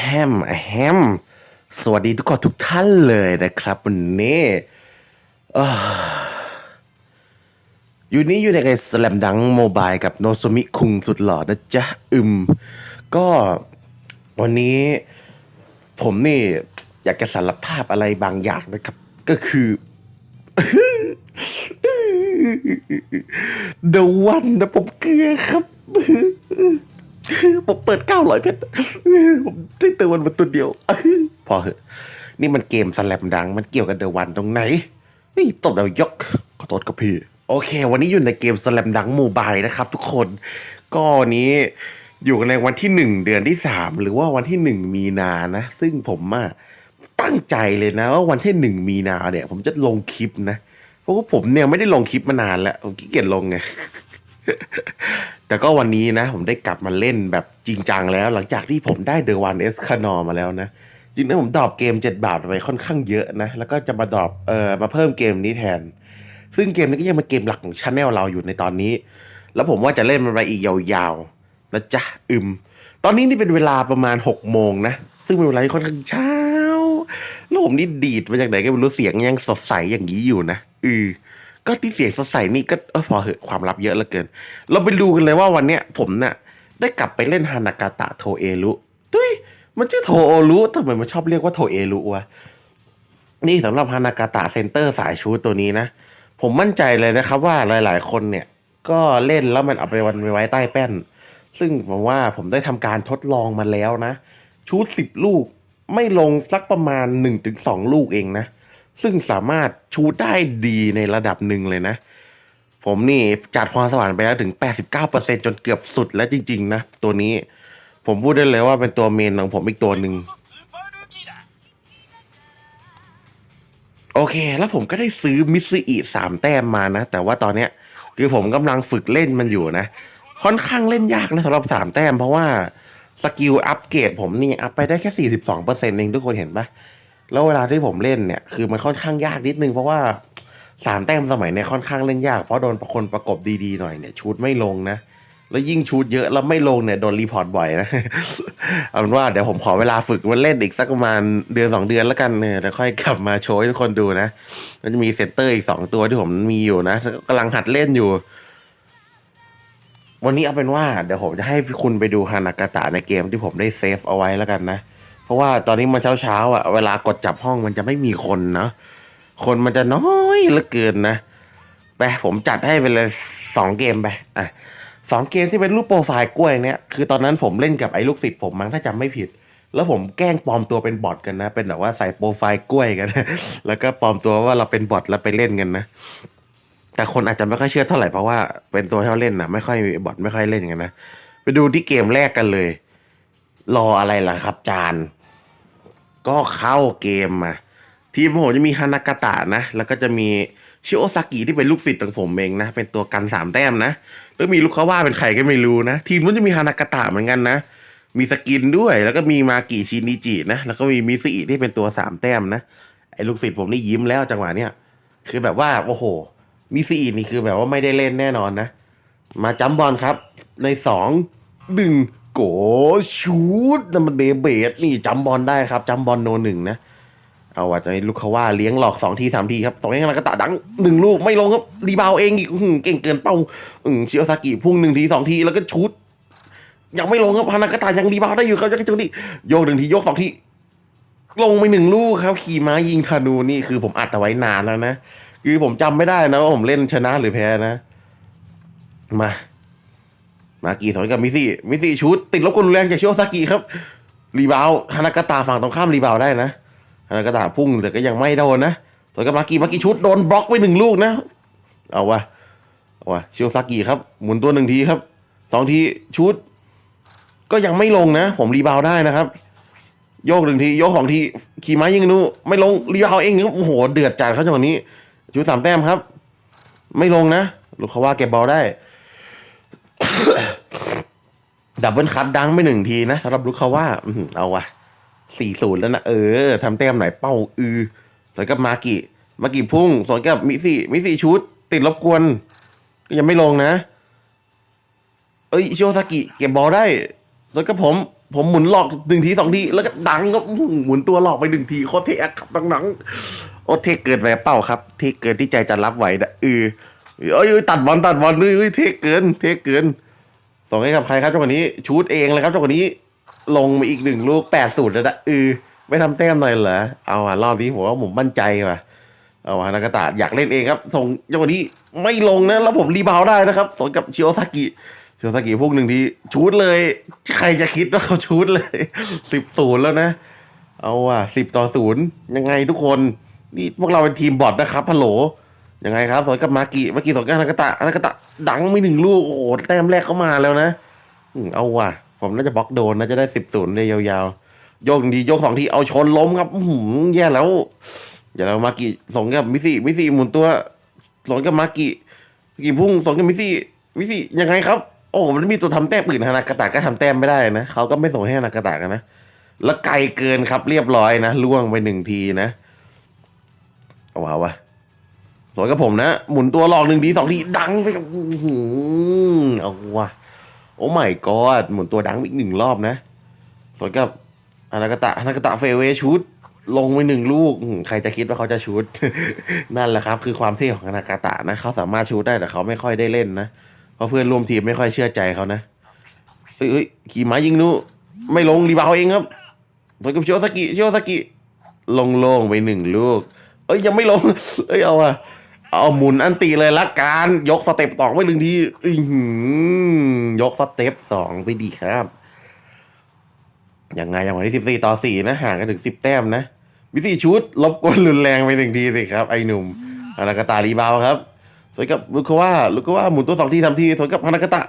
แฮมแฮมสวัสดีทุกคนทุกท่านเลยนะครับวันนี้อยู่นี้อยู่ในไงสแลมดังโมบายกับโนซมิคุงสุดหล่อนะจ๊ะ อึม ก็วันนี้ผมนี่อยากจะสารภาพอะไรบางอย่างนะครับ ก็คือ เดวันนะผมเกลือครับผมเปิดเก้าร้อยเพชรผมได้เตอวันมาตัวเดียว พอเหอะ นี่มันเกมสแลมดัง มันเกี่ยวกับเดวันตรงไหนตบเรายกขอโทษครับพี่ โอเค วันนี้อยู่ในเกมสแลมดังโมบายนะครับ ทุกคน ก็นี้อยู่ในวันที่หนึ่งเดือนที่สามหรือว่าวันที่หนึ่งมีนานะ ซึ่งผมอะตั้งใจเลยนะว่าวันที่หนึ่งมีนาเนี่ย ผมจะลงคลิปนะ เพราะว่าผมเนี่ยไม่ได้ลงคลิปมานานแล้วผมขี้เกียจลงไงแต่ก็วันนี้นะ ผมได้กลับมาเล่นแบบจริงจังแล้ว หลังจากที่ผมได้เดอะวันเอสคานอมาแล้วนะจริงๆผมดรอปเกม 7 บาทไปค่อนข้างเยอะนะ แล้วก็จะมาดรอปเอ่อมาเพิ่มเกมนี้แทน ซึ่งเกมนี้ก็ยังเป็นเกมหลักของช anel เราอยู่ในตอนนี้ แล้วผมว่าจะเล่นมันไปอีกยาวๆนะจ๊ะ อึม ตอนนี้นี่เป็นเวลาประมาณ6โมงนะ ซึ่งเป็นเวลาที่ค่อนข้างช้า แล้วผมนี่ดีดมาจากไหนก็ไม่รู้เสียงยังสดใสอย่างนี้อยู่นะอือก็ที่เสียงสดใสนี่ก็เออพอเหอะความลับเยอะเหลือเกิน เราไปดูกันเลยว่าวันเนี้ยผมเนี่ยได้กลับไปเล่นฮานากาตะโทเอรุตุ้ยมันชื่อโทโอรุทำไมมันชอบเรียกว่าโทเอรุวะนี่สำหรับฮานากาตะเซนเตอร์สายชูตัวนี้นะ ผมมั่นใจเลยนะครับว่าหลาย ๆ คนเนี่ย ก็เล่นแล้วมันเอาไปวันไปไว้ใต้แป้น ซึ่งผมว่าผมได้ทำการทดลองมาแล้วนะ ชูดสิบลูก ไม่ลงสักประมาณหนึ่งถึงสองลูกเองนะ ซึ่งสามารถชูได้ดีในระดับหนึ่งเลยนะ ผมนี่จัดความสว่างไปแล้วถึง 89%จนเกือบสุดแล้วจริง ๆ นะ ตัวนี้ผมพูดได้เลยว่าเป็นตัวเมนของผมอีกตัวหนึ่งโอเค แล้วผมก็ได้ซื้อมิสซิอิสามแต้มมานะ แต่ว่าตอนเนี้ยคือผมกำลังฝึกเล่นมันอยู่นะ ค่อนข้างเล่นยากนะสำหรับสามแต้มเพราะว่า สกิลอัปเกรดผมนี่อัพไปได้แค่สี่สิบสองเปอร์เซ็นต์เองทุกคนเห็นปะแล้วเวลาที่ผมเล่นเนี่ย คือมันค่อนข้างยากนิดนึง เพราะว่าสามแต้มสมัยเนี้ยค่อนข้างเล่นยาก เพราะโดนคนประกบดีๆหน่อยเนี่ยชูดไม่ลงนะ แล้วยิ่งชูดเยอะแล้วไม่ลงเนี่ยโดนรีพอร์ตบ่อยนะเอาเป็นว่าเดี๋ยวผมขอเวลาฝึกมันเล่นอีกสักประมาณเดือนสองเดือนแล้วกันเนี่ยแล้วค่อยกลับมาโชว์ให้ทุกคนดูนะมันจะมีเซนเตอร์อีกสองตัวที่ผมมีอยู่นะกำลังหัดเล่นอยู่ วันนี้เอาเป็นว่าเดี๋ยวผมจะให้คุณไปดูฮานากาตะในเกมที่ผมได้เซฟเอาไว้แล้วกันนะ เพราะว่าตอนนี้มันเช้าๆอะ เวลากดจับห้องมันจะไม่มีคนเนาะคนมันจะน้อยเหลือเกินนะ ไปผมจัดให้ไปเลยสองเกมไป อะสองเกมที่เป็นรูปโปรไฟล์กล้วยเนี่ย คือตอนนั้นผมเล่นกับไอ้ลูกศิษย์ผมมั้งถ้าจำไม่ผิด แล้วผมแกล้งปลอมตัวเป็นบอทกันนะ เป็นแบบว่าใส่โปรไฟล์กล้วยกัน แล้วก็ปลอมตัวว่าเราเป็นบอทแล้วไปเล่นกันนะ แต่คนอาจจะไม่ค่อยเชื่อเท่าไหร่เพราะว่าเป็นตัวที่เราเล่นนะไม่ค่อยบอทไม่ค่อยเล่นกันนะไปดูที่เกมแรกกันเลย รออะไรล่ะครับจาน ก็เข้าเกมมาทีมผมจะมีฮานากาตะนะ แล้วก็จะมีชิโอซากิที่เป็นลูกศิษย์ของผมเองนะ เป็นตัวกันสามแต้มนะ แล้วมีลูกเขาว่าเป็นใครก็ไม่รู้นะ ทีมมันจะมีฮานากาตะเหมือนกันนะ มีสกินด้วย แล้วก็มีมากิชินิจินะ แล้วก็มีมิสอิที่เป็นตัวสามแต้มนะ ไอ้ลูกศิษย์ผมนี่ยิ้มแล้วจังหวะเนี้ย คือแบบว่าโอ้โห มิสอินี่คือแบบว่าไม่ได้เล่นแน่นอนนะ มาจัมบอลครับ ในสองดึงโกชูดนั่นมันเบเบดนี่จัมบอลได้ครับจัมบอลโนหนึ่งนะเอาว่าตอนนี้ลูกเขาว่าเลี้ยงหลอกสองทีสามทีครับสองทีแล้วก็ตะดังหนึ่งลูกไม่ลงครับรีบาวเองอีกเก่งเกินเป้าอืมชิโอซากิพุ่งหนึ่งทีสองทีแล้วก็ชุดยังไม่ลงครับฮานากาตะยังรีบาวได้อยู่ครับจังจังนี่โยกหนึ่งทีโยกสองทีลงไปหนึ่งลูกครับ ขี่ม้ายิงธนูนี่คือผมอัดเอาไว้นานแล้วนะ คือผมจำไม่ได้นะว่าผมเล่นชนะหรือแพ้นะ มา มากีสอนกับมิซี่มิซี่ชุดติดลบกนรุนแรงจากชิโอซากิครับ รีบาวฮานากาตะฝั่งตรงข้ามรีบาวได้นะฮานากาตะพุ่งแต่ก็ยังไม่โดนนะสวนกับมากีมากีชุดโดนบล็อกไปหนึ่งลูกนะ เอาวะเอาวะชิโอซากิครับ หมุนตัวหนึ่งทีครับสองทีชุด ก็ยังไม่ลงนะ ผมรีบาวได้นะครับโยกหนึ่งทีโยกสองทีขี่ม้ายิงนูไม่ลงรีบาวเองโอ้โหเดือดจัดเขาจังหวะนี้ ชุดสามแต้มครับ ไม่ลงนะลูกเขาว่าเก็บบอลได้ ดับเบิลคัตดังไปหนึ่งทีนะสำหรับลูกเขาว่าเอาวะสี่ศูนย์แล้วนะ เออทำแต้มไหนเป้า อือสวนกับมากิมากิพุ่งสวนกับมิสี่มิสี่ชุด ติดรบกวน ก็ยังไม่ลงนะ เอ้ยโชซากิเก็บบอลได้ส่วนกับผม ผมหมุนหลอกหนึ่งทีสองที แล้วก็ดังก็หมุนตัวหลอกไปหนึ่งทีโคตรเทะครับหนังๆ โอ้เทเกินไปเป้าครับ เทเกินที่ใจจะรับไหวนะเออเอ้ยตัดบอลตัดบอลเอ้ยเทเกิน เทเกิน ส่งให้กับใครครับจังหวะนี้ชูดเองเลยครับจังหวะนี้ ลงมาอีกหนึ่งลูกแปดสูตรแล้วนะเออไม่ทำแต้มหน่อยเหรอเอาอะรอบนี้ผมว่าผมมั่นใจว่ะเอาวานากาตะอยากเล่นเองครับ ส่งจังหวะนี้ไม่ลงนะแล้วผมรีบาวได้นะครับสวนกับชิโอซากิชิโอซากิพวกหนึ่งทีชูดเลย ใครจะคิดว่าเขาชูดเลยสิบศูนย์แล้วนะ เอาว่ะสิบต่อศูนย์ยังไงทุกคน นี่พวกเราเป็นทีมบอทนะครับฮัลโหลยังไงครับสวนกับมากิเมื่อกี้สวนกับอนากาตะอนากาตะดังไม่หนึ่งลูกโอ้โหแต้มแรกเข้ามาแล้วนะเอาว่ะ ผมน่าจะบล็อกโดนนะจะได้สิบศูนย์เลยยาวๆโยกหนึ่งทีโยกสองทีเอาชนล้มครับหือแย่แล้วอย่าเรามากิส่งกับมิสิมิสิหมุนตัวส่งกับมากิมากิพุ่งส่งกับมิสิมิสิยังไงครับ โอ้มันมีตัวทำแต้มอื่นฮานากาตะก็ทำแต้มไม่ได้นะเขาก็ไม่ส่งให้ฮานากาตะกันนะแล้วไกลเกินครับเรียบร้อยนะล่วงไปหนึ่งทีนะ เอาว้าวะสวนกับผมนะ หมุนตัวหลอกหนึ่งทีสองทีดังไปกับอื้อหือเอาวะโอ้ไม่กอดหมุนตัวดังอีกหนึ่งรอบนะสวนกับฮานากตะฮานากตะเฟเวชุดลงไปหนึ่งลูก ใครจะคิดว่าเขาจะชูดนั่นแหละครับ คือความเท่ของนากตะนะเขาสามารถชูดได้แต่เขาไม่ค่อยได้เล่นนะเพราะเพื่อนร่วมทีมไม่ค่อยเชื่อใจเขานะเอ้ยเอ้ยขี่ม้ายิงนู้ไม่ลงรีบาวเองครับสวนกับโชซากิโชซากิลงลงไปหนึ่งลูก เอ้ยยังไม่ลง เอ้ยเอาอะเอาหมุนอันตีเลยละกันยกสเต็ปสองไปหนึ่งทีอื้ยกสเต็ปสองไปดีครับยังไงอย่างวันที่สิบสี่ต่อสี่นะห่างกันถึงสิบแต้มนะ วิธีชุดลบกวนรุนแรงไปหนึ่งทีสิครับ ไอ้หนุ่มฮานากาตารีบาวครับสวยกับลูกว่าลูกว่าหมุนตัวสองทีทำทีสวยกับฮานากาตะ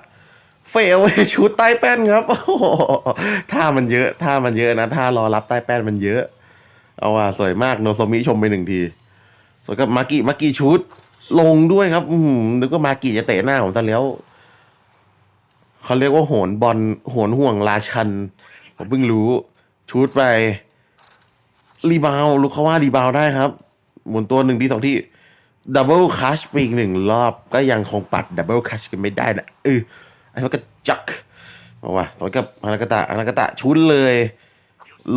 เฟลชุดใต้แป้นครับโอ้ท่ามันเยอะท่ามันเยอะนะท่ารอรับใต้แป้นมันเยอะ เอาว่าสวยมากโนโซมิชมไปหนึ่งทีสวยกับมากิมากิชุด ลงด้วยครับ อืมนึกว่ามากิจะเตะหน้าผมตอนแล้วเขาเรียกว่าโหนบอลโหนห่วงราชัน ผมเพิ่งรู้ชูดไป รีบาวลูกเขาว่ารีบาวได้ครับ หมุนตัวหนึ่งทีสองที่ดับเบิลคัชไปอีกหนึ่งรอบ ก็ยังคงปัดดับเบิลคัชกันไม่ได้นะเออไอ้พวกกระจักเอาว่ะสวนกับฮานากาตะฮานากาตะชุดเลย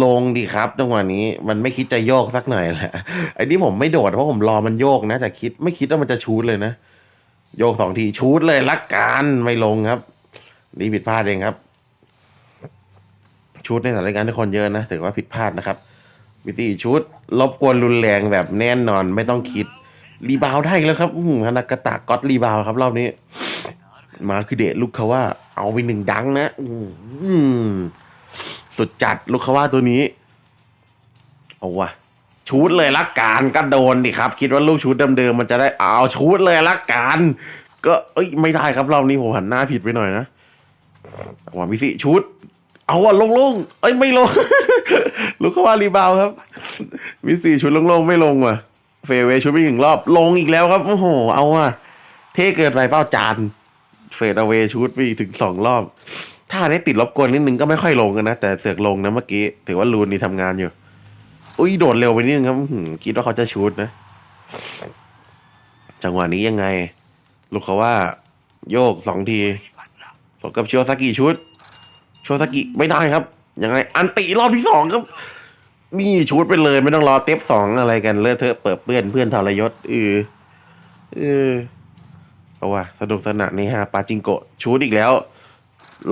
ลงดีครับจังหวะนี้มันไม่คิดจะโยกสักหน่อยแหละไอ้นี่ผมไม่โดดเพราะผมรอมันโยกนะ แต่คิดไม่คิดว่ามันจะชูดเลยนะ โยกสองทีชูดเลยละกันไม่ลงครับนี่ผิดพลาดเองครับ ชุดในสถานการณ์ที่คนเยอะนะถือว่าผิดพลาดนะครับ วิธีชุดรบกวนรุนแรงแบบแน่นอนไม่ต้องคิด รีบาวได้แล้วครับอื้อหือฮานากาตะก็ตรีบาวครับรอบนี้ มาคือเดชลูกเขาว่า เอาไปหนึ่งดังนะ อื้อหือ สุดจัดลูกเขาว่าตัวนี้ เอาวะชูดเลยละกันก็โดนดิครับ คิดว่าลูกชูดเดิมๆมันจะได้เอาชูดเลยละกันก็เอ้ยไม่ได้ครับรอบนี้ผมหันหน้าผิดไปหน่อยนะเอาว่าวิสิชุด เอาอะลงๆเอ้ยไม่ลง ลูกเขาว่ารีบาวครับวิสี่ชุดลงๆไม่ลงว่ะ เฟเวชุดไปหนึ่งรอบลงอีกแล้วครับโอ้โหเอาอะเท่เกินไปเป้าจานเฟดเอเวชุดไปถึงสองรอบ ถ้าได้ติดลบกวนนิดนึงก็ไม่ค่อยลงกันนะ แต่เสือกลงนะเมื่อกี้ ถือว่าลูนนี่ทำงานอยู่ อุ้ยโดดเร็วไปนิดนึงครับคิดว่าเขาจะชุดนะ จังหวะนี้ยังไง ลูกเขาว่า โยกสองทีสองกับชิโอซากิชุดโชซากิไม่ได้ครับ ยังไง อันติรอบที่สองครับนี่ชุดไปเลยไม่ต้องรอเทปสองอะไรกันเลอะเทอะเปิดเปื้อนเพื่อนทรยศเออเออเอาว่ะสนุกสนานนี่ฮะปาจิงโกะชุดอีกแล้ว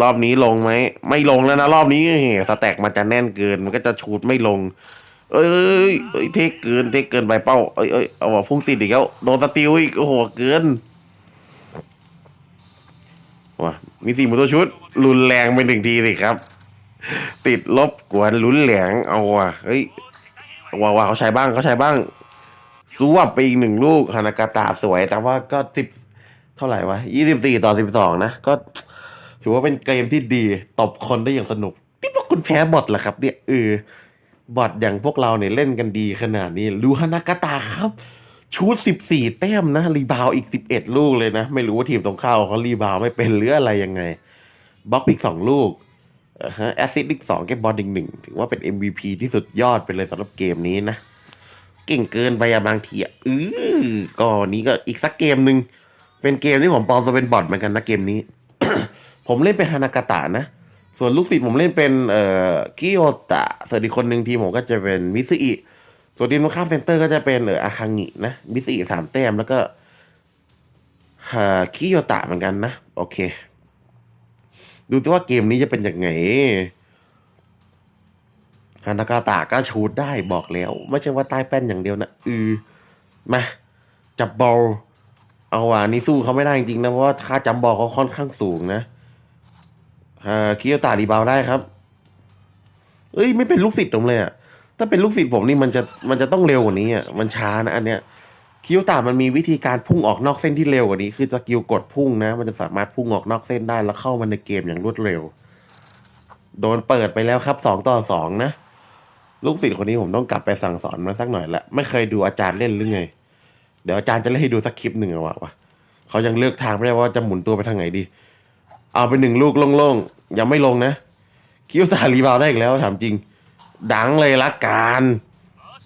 รอบนี้ลงไหมไม่ลงแล้วนะรอบนี้เฮ้ยสแต็กมันจะแน่นเกินมันก็จะชูดไม่ลง เอ้ยเอ้ยเทคเกินเทคเกินไปเป้าเอ้ยเอ้ยเอาว่ะพุ่งติดอีกแล้วโดนสติลอีกโอ้โหเกินว่ะมีสี่มุนตัวชุด รุนแรงไปหนึ่งทีสิครับ ติดลบกวนลุ้นแหลงเอาว่ะเฮ้ยว่าว่าเขาใช้บ้างเขาใช้บ้างสวบไปอีกหนึ่งลูกฮานากาตาสวย แต่ว่าก็สิบเท่าไหร่วะยี่สิบสี่ต่อสิบสองนะก็ ถือว่าเป็นเกมที่ดีตบคนได้อย่างสนุกที่พวกคุณแพ้บอทเหรอครับเนี่ยเออบอทอย่างพวกเราเนี่ยเล่นกันดีขนาดนี้ดูฮานากาตาครับ ชูดสิบสี่แต้มนะ รีบาวอีกสิบเอ็ดลูกเลยนะ ไม่รู้ว่าทีมตรงข้ามเขารีบาวไม่เป็นหรืออะไรยังไงบล็อกอีกสองลูกฮะแอสซิดอีกสองเก็บบอลอีกหนึ่งถือว่าเป็น MVP ที่สุดยอดไปเลยสำหรับเกมนี้นะเก่งเกินไปอะบางทีอะอือก็นี้ก็อีกสักเกมหนึ่งเป็นเกมที่ผมปลอมตัวเป็นบอทเหมือนกันนะเกมนี้ ผมเล่นเป็นฮานากาตะนะ ส่วนลูกศิษย์ผมเล่นเป็นเอ่อกิโอตะส่วนอีกคนหนึ่งทีมผมก็จะเป็นมิซึอิส่วนทีมตรงข้ามเซนเตอร์ก็จะเป็นเอ่ออาคังินะมิซึอิสามแต้มแล้วก็ฮาคิโยตะเหมือนกันนะ โอเค ดูสิว่าเกมนี้จะเป็นยังไงฮานากาตะก็ชูดได้บอกแล้ว ไม่ใช่ว่าใต้แป้นอย่างเดียวนะอือมาจับบอลเอาว่ะนี่สู้เขาไม่ได้จริงๆนะ เพราะว่าค่าจับบอลเขาค่อนข้างสูงนะ อ่าคิโยตารีบาวได้ครับ เอ้ยไม่เป็นลูกศิษย์ผมเลยอะถ้าเป็นลูกศิษย์ผมนี่มันจะมันจะต้องเร็วกว่านี้อะมันช้านะอันเนี้ยคิโยตามันมีวิธีการพุ่งออกนอกเส้นที่เร็วกว่านี้ คือสกิลกดพุ่งนะ มันจะสามารถพุ่งออกนอกเส้นได้แล้วเข้ามาในเกมอย่างรวดเร็ว โดนเปิดไปแล้วครับสองต่อสองนะลูกศิษย์คนนี้ผมต้องกลับไปสั่งสอนมันสักหน่อยละไม่เคยดูอาจารย์เล่นหรือไง เดี๋ยวอาจารย์จะเล่นให้ดูสักคลิปหนึ่งอะวะเขายังเลือกทางไม่ได้ว่าจะหมุนตัวไปทางไหนดี เอาไปหนึ่งลูกโล่งๆ ยังไม่ลงนะ คิวตารีบาวได้อีกแล้วถามจริง ดังเลยละกัน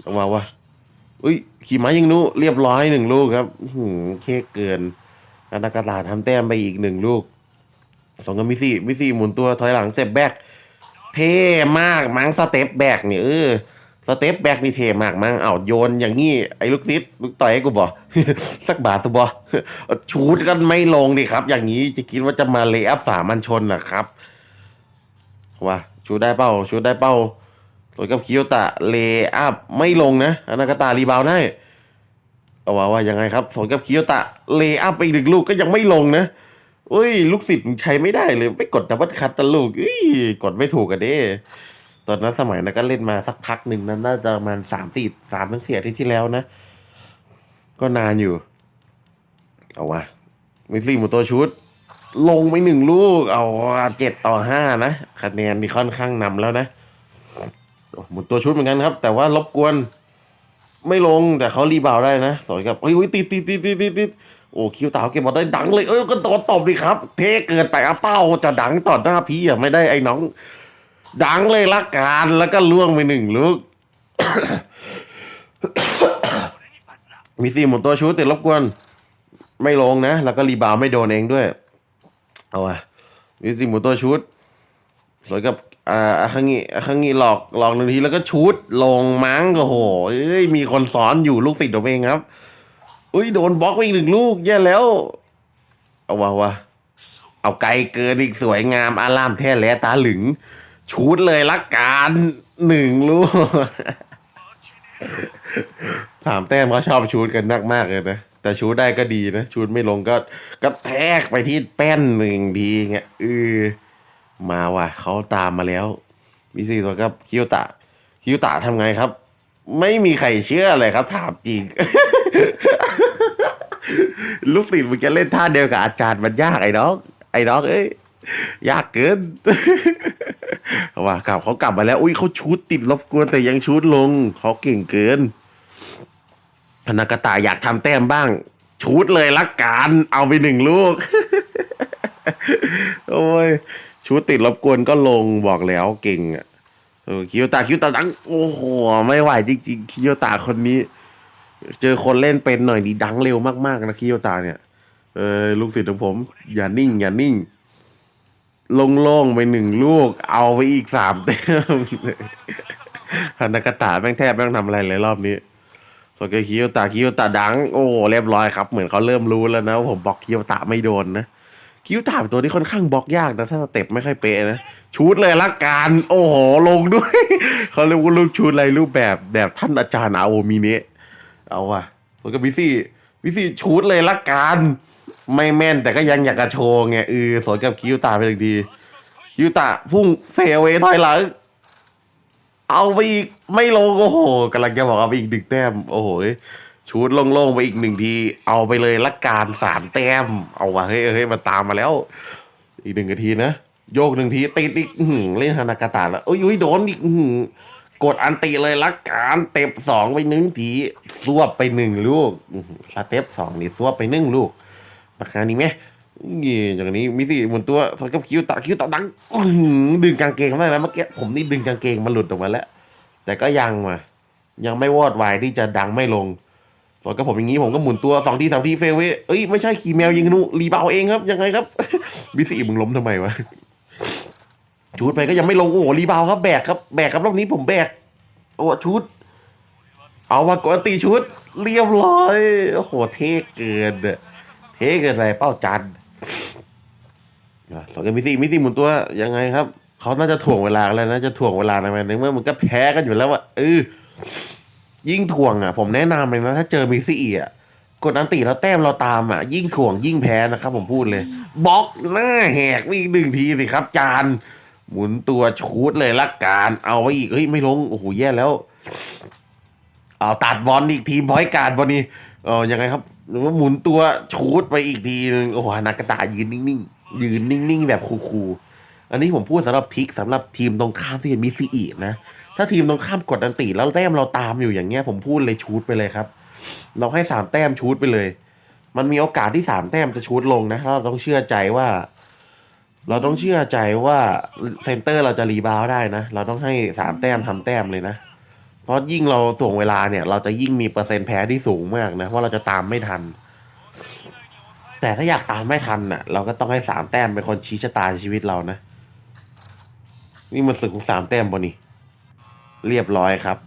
ออกมาวะอุ้ยขี่ม้ายิงนู้เรียบร้อยหนึ่งลูกครับหืมเคเกินอานากาตาทำแต้มไปอีกหนึ่งลูกสองกับมิซี่มิซี่หมุนตัวถอยหลังสเต็ปแบกเท่มากมั้งสเต็ปแบกเนี่ยเออสเต็ปแบกนี่เท่มากมั้งเอาโยนอย่างนี้ไอ้ลูกซิดลูกต่อยให้กูบอกสักบาทสุบอชูดกันไม่ลงดิครับ อย่างนี้จะคิดว่าจะมาเลอัพสามัญชนเหรอครับ ว่าชูดได้เป้าชูดได้เป้าสวนกับคิโยตะเลอัพไม่ลงนะอนากาตารีบาวได้เอาว่าว่ายังไงครับสวนกับคิโยตะเลอัพไปอีกหนึ่งลูกก็ยังไม่ลงนะอุ้ย ลูกศิษย์ใช้ไม่ได้เลย ไม่กดดับเบิลคัตตะลูกอุ้ยกดไม่ถูกกันเด้ตอนนั้นสมัยนั้นก็เล่นมาสักพักหนึ่งนั้นน่าจะประมาณสามสี่สามถึงสี่อาทิตย์ที่แล้วนะ ก็นานอยู่ เอาวะมิสซี่หมูตัวชุด ลงไปหนึ่งลูก เอาเจ็ดต่อห้านะคะแนนนี่ค่อนข้างนำแล้วนะหมุนตัวชุดเหมือนกันครับ แต่ว่ารบกวน ไม่ลงแต่เขารีบาวได้นะสวยกับเฮ้ยติดติดติดติดติดติดโอ้คิวตาเก็บบอลได้ดังเลยเอ้ยก็โดนตบดิครับ เทเกินไปอะเป้าจะดังต่อหน้าพี่อะไม่ได้ไอ้น้อง ดังเลยละกันแล้วก็ล่วงไปหนึ่งลูกมีสี่หมุนตัวชุดติดรบกวน ไม่ลงนะ แล้วก็รีบาวไม่โดนเองด้วย เอาอะมีสี่หมุนตัวชุดสวยกับอ่าอาคังิอาคังิหลอกหลอกหนึ่งทีแล้วก็ชุดลงมั้งโอ้โหเอ้ยมีคนสอนอยู่ลูกศิษย์ผมเองครับอุ้ยโดนบล็อกไปอีกหนึ่งลูกแย่แล้ว เอาวะวะเอาไกลเกินอีกสวยงามอารามแท้แหลตาหลึง ชุดเลยละกันหนึ่งลูกสามแต้มเขาชอบชูดกันนักมากเลยนะ แต่ชูดได้ก็ดีนะชูดไม่ลงก็ก็แทกไปที่แป้นหนึ่งดีเงี้ยเออมาว่ะเขาตามมาแล้วมีสี่ตัวครับคิวตะคิวตะทำไงครับ ไม่มีใครเชื่อเลยครับ ถามจริง ลูกศิษย์มึงจะเล่นท่าเดียวกับอาจารย์มันยากไอ้น้องไอ้น้องเอ้ยยากเกินว่ากลับเขากลับมาแล้ว อุ้ยเขาชูดติดรบกวนแต่ยังชูดลงเขาเก่งเกิน นากาตาอยากทำแต้มบ้าง ชูดเลยละกันเอาไปหนึ่งลูก โอ้ย ชูดติดรบกวนก็ลงบอกแล้วเก่งอะคิวตาคิวตาดังโอ้โห ไม่ไหวจริงๆ คิวตาคนนี้ เจอคนเล่นเป็นหน่อยดีดังเร็วมากๆนะคิวตาเนี่ย เออลูกศิษย์ของผม อย่านิ่ง อย่านิ่งโล่งๆไปหนึ่งลูก เอาไปอีกสามแต้มธนากาตาแม่งแทบแม่งทำอะไรเลยรอบนี้ โซเกคิโยตะคิโยตะดัง โอ้เรียบร้อยครับ เหมือนเขาเริ่มรู้แล้วนะว่าผมบล็อกคิโยตะไม่โดนนะคิโยตะเป็นตัวที่ค่อนข้างบล็อกยากนะถ้าสเต็ปไม่ค่อยเป๊ะนะชูดเลยละกัน โอ้โหลงด้วย เขาเรียกว่าลูกชูดอะไรรูปแบบแบบท่านอาจารย์อาโอมิเนะเอาว่ะส่วนกับวิซี่วิซี่ชูดเลยละกันไม่แม่นแต่ก็ยังอยากจะโชว์ไงเออสวนกับคิโยตะเป็นอย่งดีคิโยตะพุ่งเฟเวถอยหลัง เอาไปอีกไม่ลงโอ้โหกำลังจะบอกเอาไปอีกหนึ่งแต้มโอ้โหชูดโล่งๆไปอีกหนึ่งที เอาไปเลยละการสามแต้ม เอาวะเฮ้ยเฮ้ยมันตามมาแล้ว อีกหนึ่งนาทีนะโยกหนึ่งทีติดอีกเล่นฮานากาตะแล้วโอ้ยโดนอีกกดอันตีเลยละการเต็บสองไปหนึ่งทีซวบไปหนึ่งลูกสเต็ปสองนี่ซวบไปหนึ่งลูกปากการนี้ไหม นี่อย่างนี้มีสิหมุนตัวสกับคิวตะคิวตะดังดึงกางเกงได้แล้วเมื่อกี้ผมนี่ดึงกางเกงมันหลุดออกมาแล้ว แต่ก็ยังมายังไม่วอดวายที่จะดังไม่ลงสวนกับผมอย่างนี้ผมก็หมุนตัวสองทีสามทีเฟลเวเอ้ยไม่ใช่ขี่แมวยิงนูรีบาวเองครับยังไงครับบิสี่มึงล้มทำไมวะชูดไปก็ยังไม่ลงโอ้โหรีบาวครับแบกครับแบกครับรอบนี้ผมแบกโอ้ชุดเอามากดตีชุด เรียบร้อย โอ้โห เท่เกิน เท่เกินอะไรเป้าจัน สองเกันมิซี่มิซี่หมุนตัวยังไงครับเขาน่าจะถ่วงเวลาแล้วนะจะถ่วงเวลาในมันในเมื่อมันก็แพ้กันอยู่แล้วอะเออยิ่งถ่วงอะ ผมแนะนำเลยนะถ้าเจอมิซี่อะกดอันตีแล้วแต้มเราตามอะ ยิ่งถ่วงยิ่งแพ้นะครับผมพูดเลยบล็อกหน้าแหกอีกหนึ่งทีสิครับ จาน หมุนตัวชูดเลยละกันเอาไว้อีกเฮ้ยไม่ลงโอ้โหแย่แล้วเอาตัดบอลอีกทีมพอยการบอลนี้เออยังไงครับหรือว่าหมุนตัวชูดไปอีกทีโอ้โหานากาตะยืนนิ่งๆ ยืนนิ่งๆ แบบคูลๆอันนี้ผมพูดสำหรับทิกสำหรับทีมตรงข้ามที่เป็นมิซีอีนะ ถ้าทีมตรงข้ามกดอันติแล้วแต้มเราตามอยู่อย่างเงี้ย ผมพูดเลยชูดไปเลยครับ เราให้สามแต้มชูดไปเลย มันมีโอกาสที่สามแต้มจะชูดลงนะเราต้องเชื่อใจว่า เราต้องเชื่อใจว่าเซนเตอร์เราจะรีบาวได้นะ เราต้องให้สามแต้มทำแต้มเลยนะ เพราะยิ่งเราส่วงเวลาเนี่ย เราจะยิ่งมีเปอร์เซ็นต์แพ้ที่สูงมากนะเพราะเราจะตามไม่ทัน แต่ถ้าอยากตามไม่ทันน่ะ เราก็ต้องให้สามแต้มเป็นคนชี้ชะตาชีวิตเรานะ นี่มันศึกของสามแต้มบนนี่ เรียบร้อยครับ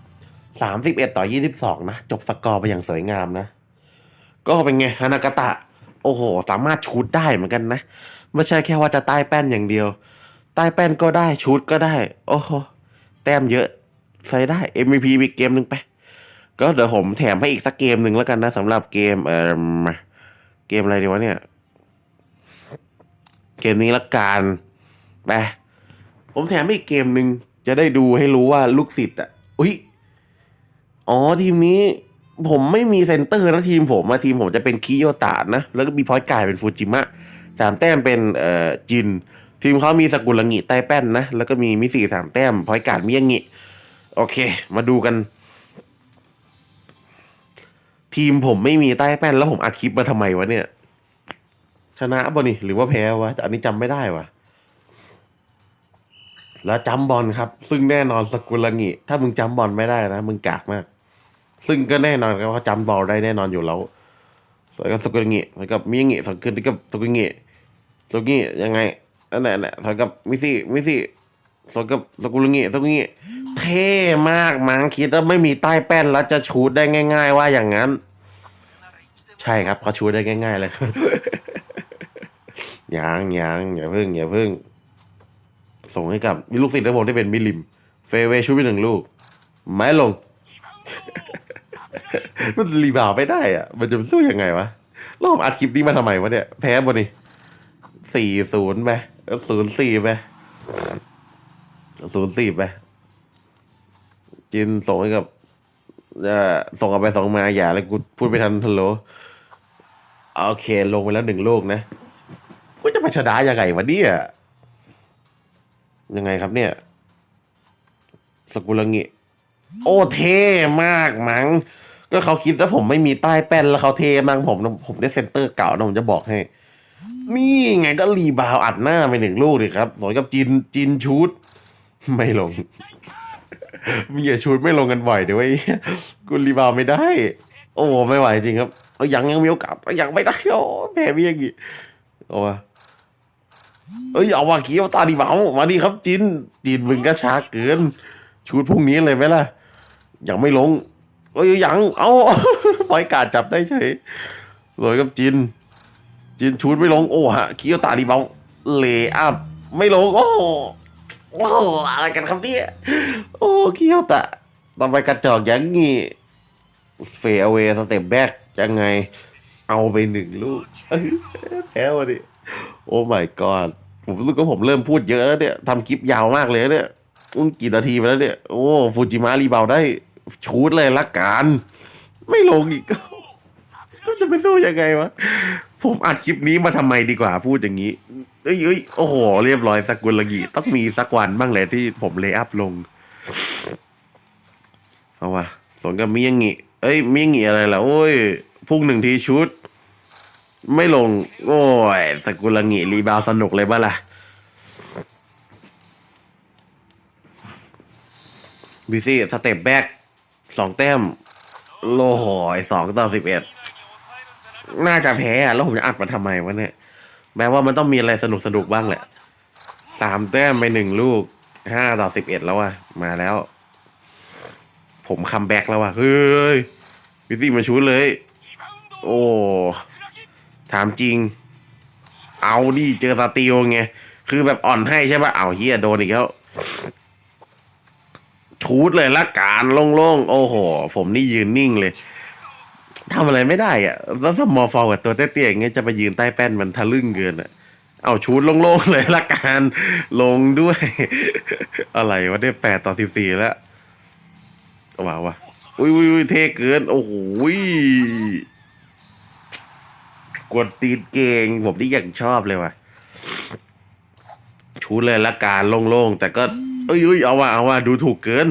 สามสิบเอ็ดต่อยี่สิบสองนะจบสกอร์ไปอย่างสวยงามนะ ก็เป็นไงฮานากาตะ โอ้โห สามารถชูดได้เหมือนกันนะ ไม่ใช่แค่ว่าจะใต้แป้นอย่างเดียว ใต้แป้นก็ได้ชูดก็ได้ โอ้โห แต้มเยอะใช้ได้ MVP อีกเกมหนึ่งไป ก็เดี๋ยวผมแถมให้อีกสักเกมหนึ่งแล้วกันนะสำหรับเกมเอ่อ เกมอะไรดีวะเนี่ย เกมนี้ละกันไปผมแถมอีกเกมหนึ่งจะได้ดูให้รู้ว่าลูกศิษย์อะอุ้ยอ๋อทีมนี้ ผมไม่มีเซนเตอร์นะทีมผมมาทีมผมจะเป็นคิโยตะนะ แล้วก็มีพอยต์กายเป็นฟูจิมะสามแต้มเป็นเอ่อจิน ทีมเขามีสกุลงิใต้แป้นนะ แล้วก็มีมิสี่สามแต้มพอยต์การ์ดมิยางิโอเค มาดูกัน ทีมผมไม่มีใต้แป้นแล้วผมอัดคลิปมาทำไมวะเนี่ย ชนะบ่นี่หรือว่าแพ้วะอันนี้จำไม่ได้วะแล้วจำบอลครับ ซึ่งแน่นอนสกุลงิถ้ามึงจำบอลไม่ได้นะมึงกากมาก ซึ่งก็แน่นอนครับว่าจำบอลได้แน่นอนอยู่แล้วสวยกับสกุลงิสวยกับมิยงิสวยกับสกุลงิสกุลงิยังไงนั่นแหละนั่นแหละสวยกับมิซี่มิซี่สวยกับสกุลงิสกุลงิ เท่มากมั้งคิดว่าไม่มีใต้แป้นแล้วจะชูดได้ง่าย ๆ ว่าอย่างนั้น ใช่ครับเขาชูดได้ง่าย ๆ เลยยังยังอย่าเพิ่งอย่าเพิ่ง ส่งให้กับมีลูกศิษย์ของผมที่เป็นมิลิม เฟเวชูดไปหนึ่งลูก ไม้ลง มันรีบาวไม่ได้อะ มันจะสู้ยังไงวะรอบอัดคลิปนี้มาทำไมวะเนี่ย แพ้บนนี่สี่ศูนย์ไปศูนย์สี่ไปศูนย์สี่ไป จินส่งให้กับอ่อส่งกับไปส่งมาอย่าเลยกูพูดไม่ทันฮัลโหลโอเค ลงไปแล้วหนึ่งลูกนะกูจะไปชนะยังไงวะเนี่ยยังไงครับเนี่ย สกุลงิ โอ้เท่มากมั้งก็เขาคิดว่าผมไม่มีใต้แป้นแล้วเขาเทมั้งผม ผมได้เซนเตอร์เก่านะผมจะบอกให้ นี่ไงก็รีบาวอัดหน้าไปหนึ่งลูกดิครับสวนกับจินจินชูดไม่ลง มีอย่าชูดไม่ลงกันบ่อยเดี๋ยวไอ้กูรีบาวไม่ได้ โอ้ไม่ไหวจริงครับเอายังยังมีโอกาสยังไม่ได้โอ้แพ้พี่ยังงี้โอ้วะเอ้ยเอาว่ากี้เอาตาดีบาวมาดีครับจินจินมึงก็ช้าเกินชูดพรุ่งนี้เลยไหมล่ะ ยังไม่ลงเอ้ยยัง เอาปล่อยการจับได้เฉยสวยกับจิน จินชูดไม่ลงโอ้ฮะคียวตาดีเบาเลอัพไม่ลงโอ้ โอ้อะไรกันครับเนี่ย โอ้เคียวตะต่อไปกระจอกยังงี้เฟเวสเต็ปแบ็กยังไง เอาไปหนึ่งลูกแพ้วะดิโอ้ my god ผมรู้กว่าผมเริ่มพูดเยอะแล้วเนี่ยทำคลิปยาวมากเลยเนี่ยอุ้งกี่นาทีไปแล้วเนี่ย โอ้ฟูจิมะรีบาวได้ชูดเลยละกัน ไม่ลงอีกก็จะไปสู้ยังไงวะ ผมอัดคลิปนี้มาทำไมดีกว่าพูดอย่างนี้ เอ้ยเอ้ยโอ้โห เรียบร้อยสักกุลกิต้องมีสักวันบ้างแหละที่ผมเลย์อัพลง เอาวะสวนกับมิยังงิเอ้ยมิยังงิอะไรล่ะ โอ้ย พุ่งหนึ่งทีชุด ไม่ลง โอ้ยสกุลงิรีบาวสนุกเลยบ้าล่ะบิซี่สเต็ปแบ็กสองแต้ม โลหอยสองต่อสิบเอ็ดน่าจะแพ้แล้วผมจะอัดมาทำไมวะเนี่ย แม้ว่ามันต้องมีอะไรสนุกสนุกๆบ้างแหละ สามแต้มไปหนึ่งลูก ห้าต่อสิบเอ็ดแล้วว่ะมาแล้ว ผมคัมแบ็กแล้วว่ะเฮ้ยวิซี่มาชูดเลย โอ้ ถามจริง เอาดิเจอสตีลไง คือแบบอ่อนให้ใช่ปะเอาเฮียโดนอีกแล้วชูดเลยละการโล่งๆ โอ้โห ผมนี่ยืนนิ่งเลย ทำอะไรไม่ได้อะแล้วถ้ามอฟอลกับตัวเตี้ยๆอย่างเงี้ยจะไปยืนใต้แป้นมันทะลึ่งเกินอะเอาชูดโล่งๆเลยละการลงด้วย อะไรวะได้แปดต่อสิบสี่แล้วว้าววะอุ้ยอุ้ยอุ้ยเท่เกิน โอ้โหกดตีนเก่งผมนี่ยังชอบเลยว่ะชูดเลยละการโล่งๆแต่ก็เอ้ยเอ้ยเอาว่าเอาว่าดูถูกเกิน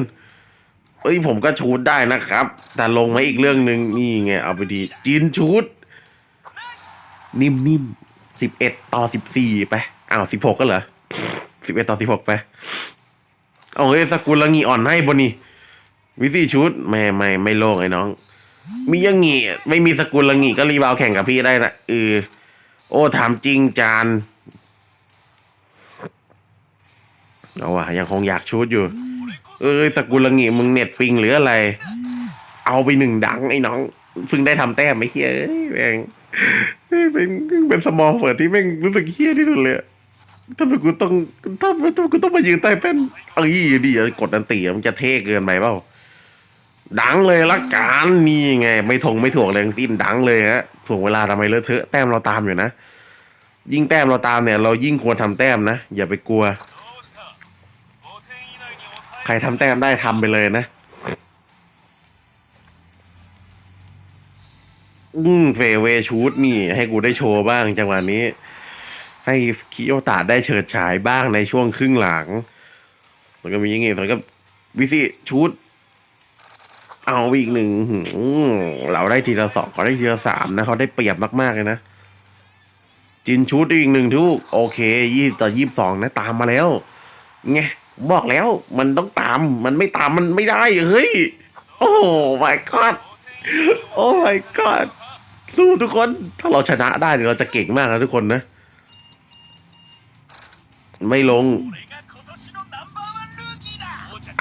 เอ้ยผมก็ชูดได้นะครับ แต่ลงมาอีกเรื่องหนึ่งนี่ไงเอาไปดีจีนชูดนิ่มๆสิบเอ็ดต่อสิบสี่ไปอ้าวสิบหกก็เหรอสิบเอ็ดต่อสิบหกไป เอาเฮ้ยสกุลละงีอ่อนให้บนนี่วิซี่ชุดไม่ไม่ไม่โล่งไอ้น้อง มียังงี้ไม่มีสกุลละงีก็รีบาวแข่งกับพี่ได้นะเออโอ้ถามจริงจานเอาว่ะยังคงอยากชุดอยู่ เอ้ยสกุลงีมึงเน็ตปิงหรืออะไร เอาไปหนึ่งดังไอ้น้องเพิ่งได้ทำแต้มไม่เฮียเอ้ยแม่งเป็นเป็นสมอลเฟิร์ที่แม่งรู้สึกเฮี้ยที่สุดเลยอะทำไมกูต้องทำไมกูต้องมายืนใต้แป้นเอ้ยดีกดอันตีมันจะเท่เกินไปเปล่าดังเลยละกันนี่ไง ไม่ทงไม่ถ่วงแรงสิ้นดังเลยฮะถ่วงเวลาทำไมเลอะเทอะแต้มเราตามอยู่นะยิ่งแต้มเราตามเนี่ย เรายิ่งควรทำแต้มนะอย่าไปกลัว ใครทำแต้มได้ทำไปเลยนะ อืมเฟเวชูดนี่ ให้กูได้โชว์บ้างจังหวะนี้ ให้คิโอตาได้เฉิดฉายบ้างในช่วงครึ่งหลังแล้วก็มีย่างงี้แล้วก็วิซีชูดเอาอีกหนึ่งเราได้ทีละสองเขาได้ทีละสามนะเขาได้เปรียบมากๆเลยนะ จินชูดอีกหนึ่งทุกโอเคยี่ต่อยี่สองนะ ตามมาแล้วไง บอกแล้วมันต้องตามมันไม่ตามมันไม่ได้ เฮ้ย โอ้ my god โอ้ my god สู้ทุกคน ถ้าเราชนะได้เนี่ยเราจะเก่งมากนะทุกคนนะ ไม่ลง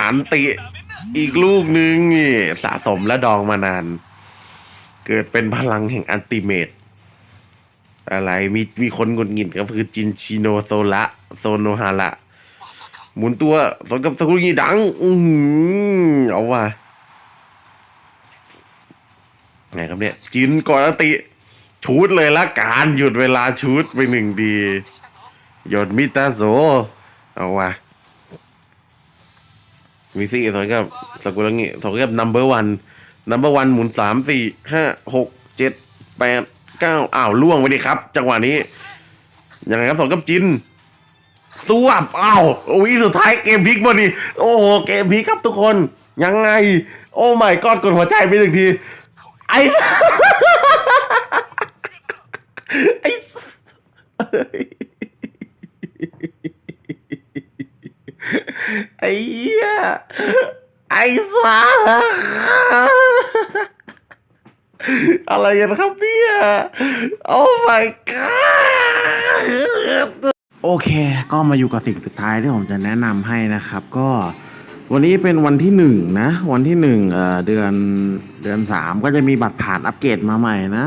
อันติ อีกลูกหนึ่งนี่สะสมและดองมานาน เกิดเป็นพลังแห่งอันติเมตอะไรมีมีคนหงุดหงิดก็คือจินชิโนโซละ โซโนฮาระ หมุนตัวสนกับสกุลงี้ดัง อือเอาว่ะไงครับเนี่ย จินก่อนติชูดเลยละการหยุดเวลาชูดไปหนึ่งดี หยดมิตาโซ เอาว่ะมีซี่สนกับสกุลงี้สนกับนัมเบอร์วันนัมเบอร์วันหมุนสามสี่ห้าหกเจ็ดแปดเก้าอ้าวล่วงไปดิครับ จังหวะนี้ยังไงครับสนกับจิน สวบอ้าววิสุดท้ายเกมพลิกบอดีโอ้โหเกมพลิกครับทุกคนยังไง โอ้ไม่กอดกดหัวใจไปหนึ่งทีไอ้ไอ้ไอ้เหี้ยไอ้สาอะไรกันครับเนี่ย โอ้ my god โอเค ก็มาอยู่กับสิ่งสุดท้ายที่ผมจะแนะนำให้นะครับ ก็วันนี้เป็นวันที่หนึ่งนะ วันที่หนึ่งเอ่อเดือนเดือนสามก็จะมีบัตรผ่านอัปเกรดมาใหม่นะ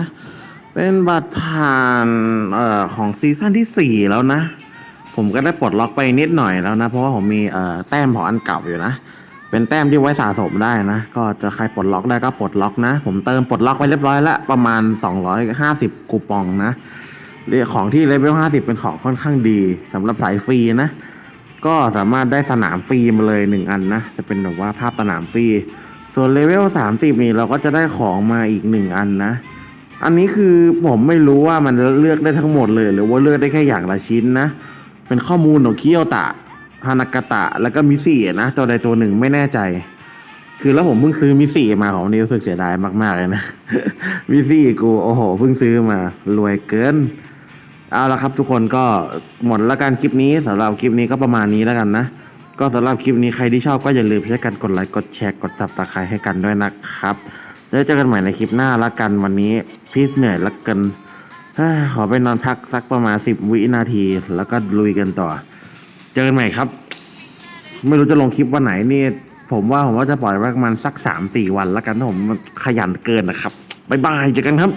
เป็นบัตรผ่านเอ่อของซีซั่นที่สี่แล้วนะ ผมก็ได้ปลดล็อกไปนิดหน่อยแล้วนะ เพราะว่าผมมีเอ่อแต้มของอันเก่าอยู่นะ เป็นแต้มที่ไว้สะสมได้นะ ก็จะใครปลดล็อกได้ก็ปลดล็อกนะ ผมเติมปลดล็อกไปเรียบร้อยแล้วประมาณ 250คูปองนะ เรื่อของที่เลเวล50 เป็นของค่อนข้างดีสำหรับสายฟรีนะ ก็สามารถได้สนามฟรีมาเลยหนึ่งอันนะ จะเป็นแบบว่าภาพสนามฟรี ส่วนเลเวล30 นี่เราก็จะได้ของมาอีกหนึ่งอันนะ อันนี้คือผมไม่รู้ว่ามันเลือกได้ทั้งหมดเลย หรือว่าเลือกได้แค่อย่างละชิ้นนะ เป็นข้อมูลของเคียวตะฮานากาตะ แล้วก็มิสี่นะ ตัวใดตัวหนึ่งไม่แน่ใจ คือแล้วผมเพิ่งซื้อมิสี่มาของนี่รู้สึกเสียดายมากๆเลยนะมิสี่กูโอ้โหเพิ่งซื้อมารวยเกิน เอาละครับทุกคนก็หมดแล้วกันคลิปนี้สำหรับคลิปนี้ก็ประมาณนี้แล้วกันนะ ก็สำหรับคลิปนี้ใครที่ชอบก็อย่าลืมช่วยกันกดไลค์กดแชร์กดจับตาใครให้กันด้วยนะครับแล้วเจอกันใหม่ในคลิปหน้าละกันวันนี้พี่เหนื่อยละกันขอไปนอนพักสักประมาณสิบวินาที แล้วก็ลุยกันต่อ เจอกันใหม่ครับ ไม่รู้จะลงคลิปวันไหนนี่ผมว่าผมว่าจะปล่อยประมาณสักสามสี่วันแล้วกันถ้าผมขยันเกินนะครับบ๊ายบายเจอกันครับ